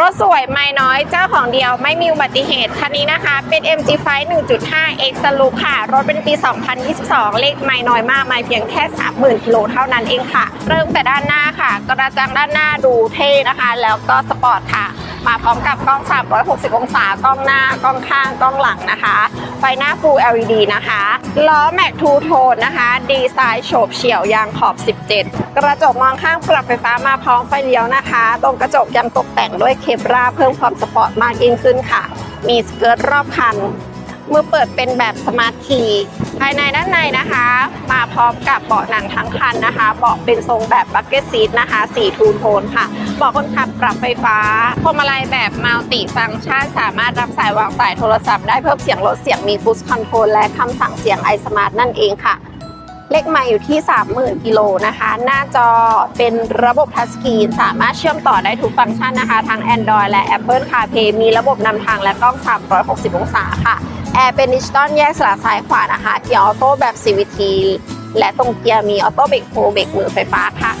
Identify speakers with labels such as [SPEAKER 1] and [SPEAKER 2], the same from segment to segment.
[SPEAKER 1] รถสวยไม่น้อยเจ้าของเดียวไม่มีอุบัติเหตุคันนี้นะคะ เป็น MG5 1.5 X l o o k ค่ะ รถเป็นปี 2022 เลขไม่น้อยมากไม่เพียงแค่ 30,000กิโลเท่านั้นเองค่ะ เริ่มแต่ด้านหน้าค่ะ กระจังด้านหน้าดูเท่นะคะ แล้วก็สปอร์ตค่ะ มาพร้อมกับกล้อง 360 องศากล้องหน้ากล้องข้างกล้องหลังนะคะ ไฟหน้า Full LED นะคะล้อแม็กทูโทนนะคะ ดีไซน์โฉบเฉี่ยวยางขอบ 17 กระจกมองข้างปรับไฟฟ้ามาพร้อมไฟเลี้ยวนะคะ ตรงกระจกยังตกแต่งด้วยเคปราเพิ่มความสปอร์ตมากยิ่งขึ้นค่ะ มีสเกิร์ตรอบคัน มือเปิดเป็นแบบสมาร์ทคีย์ภายในด้านในนะคะ มาพร้อมกับเบาะหนังทั้งคันนะคะเบาะเป็นทรงแบบบักเก็ตซีทนะคะสีทูโทนค่ะเบาะคนขับปรับไฟฟ้าพวงมาลัยแบบมัลติฟังก์ชันสามารถรับสายวางสายโทรศัพท์ได้เพิ่มเสียงลดเสียงมีฟุตคอนโทรลและคำสั่งเสียงไอสมาร์ทนั่นเองค่ะเลขไมล์อยู่ที่ 30,000กิโลนะคะ หน้าจอเป็นระบบทัชสกรีน สามารถเชื่อมต่อได้ทุกฟังก์ชันนะคะ ทั้ง Android และ Apple CarPlay มีระบบนำทางและกล้อง 360 องศาค่ะ แอร์เป็นดิจิตอลแยกสลักซ้ายขวานะคะ เกียร์ออโต้แบบ CVT และตรงเกียร์มีออโต้เบรกโฮเบรกมือไฟฟ้าค่ะ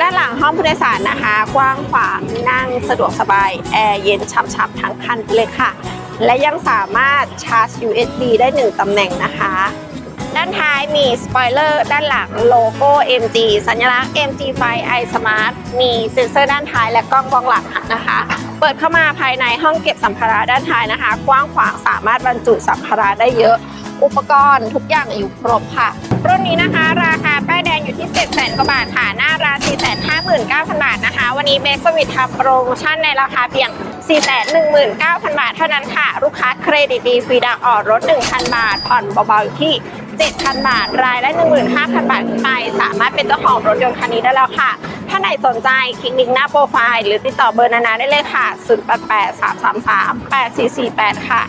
[SPEAKER 1] ด้านหลังห้องผู้โดยสารนะคะ กว้างขวางนั่งสะดวกสบาย แอร์เย็นช่ำๆทั้งคันเลยค่ะ และยังสามารถชาร์จ USB ได้ 1ตำแหน่งนะคะ ด้านท้ายมีสปอยเลอร์ด้านหลังโลโก้ MG สัญลักษณ์ MG ไฟ i Smart มีเซ็นเซอร์ด้านท้ายและกล้องมองหลังนะคะ เปิดเข้ามาภายในห้องเก็บสัมภาระด้านท้ายนะคะ กว้างขวางสามารถบรรจุสัมภาระได้เยอะ อุปกรณ์ทุกอย่างอยู่ครบค่ะ รุ่นนี้นะคะ ราคาป้ายแดงอยู่ที่ 7 0 0 0 0กว่าบาทค่ะ หน้าร้าน459,000 บาทนะคะ วันนี้เบสสวิตทำโปรโมชั่นในราคาเพียง419,000 บาทเท่านั้นค่ะ ลูกค้าเครดิตดีฟรีดาวออกรถ 1,000 บาท ผ่อนเบาๆอยู่ที่ 7,000 บาท รายละ15,000 บาทขึ้นไป สามารถเป็นเจ้าของรถยนต์คันนี้ได้แล้วค่ะถ้าไหนสนใจคลิกลิงก์หน้าโปรไฟล์หรือติดต่อเบอร์นานาได้เลยค่ะ 088 333 8448 ค่ะ